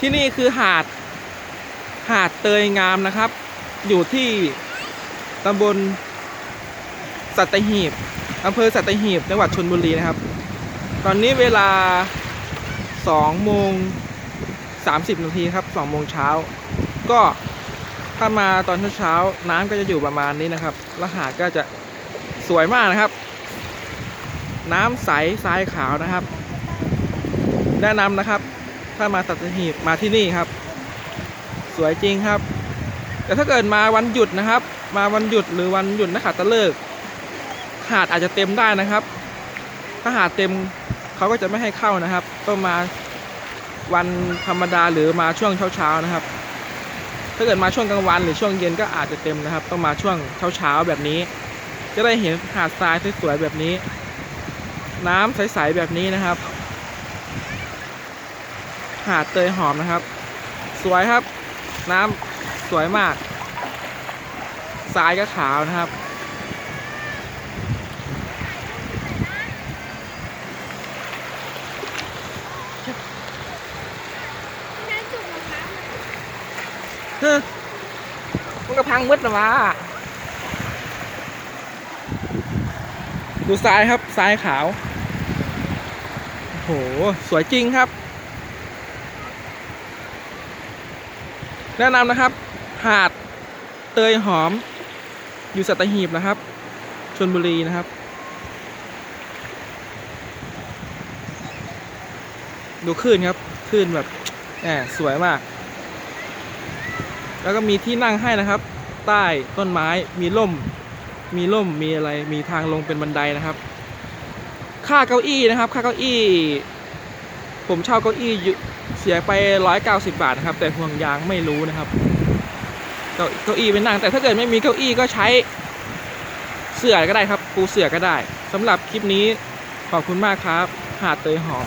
ที่นี่คือหาด หาดเตยงามนะครับ อยู่ที่ตำบลสัตหีบอำเภอสัตหีบจังหวัดชนบุรีนะครับ ตอนนี้เวลา2โมง30นาทีครับ2โมงเช้า ก็ถ้ามาตอนเช้าน้ำก็จะอยู่ประมาณนี้นะครับแล้วหาดก็จะสวยมากนะครับ น้ำใสทรายขาวนะครับ แนะนำนะครับ ถ้ามาสัตหีบมาที่นี่ครับ สวยจริงครับ แต่ถ้าเกิดมาวันหยุดนะครับ มาวันหยุดหรือวันหยุดนักขัตฤกษ์หาดอาจจะเต็มได้นะครับ ถ้าหาดเต็มเขาก็จะไม่ให้เข้านะครับต้องมาวันธรรมดาหรือมาช่วงเช้าๆนะครับ ถ้าเกิดมาช่วงกลางวันหรือช่วงเย็นก็อาจจะเต็มนะครับ ต้องมาช่วงเช้าๆแบบนี้ จะได้เห็นหาดทรายสวยๆแบบนี้ น้ำใสๆแบบนี้นะครับ หาดเตยหอมนะครับ สวยครับ น้ำสวยมากทรายก็ขาวนะครับ เฮ้ยมันก็พังมืดนะวะดูทรายครับทรายขาว โอ้โห สวยจริงครับ แนะนำนะครับ หาดเตยหอม อยู่สัตหีบนะครับชนบุรีนะครับ ดูคลื่นครับคลื่นแบบแหมสวยมาก แล้วก็มีที่นั่งให้นะครับ ใต้ต้นไม้มีร่ม มีร่มมีอะไรมีทางลงเป็นบันไดนะครับ ค่าเก้าอี้นะครับ ค่าเก้าอี้ ผมเช่าเก้าอี้เสียไปร้อยเก้าสิบาทนะครับ แต่ห่วงยางไม่รู้นะครับเก้าเก้าอี้เป็นนั่งแต่ถ้าเกิดไม่มีเก้าอี้ก็ใช้เสื่อก็ได้ครับ ปูเสื่อก็ได้สำหรับคลิปนี้ขอบคุณมากครับ หาดเตยหอม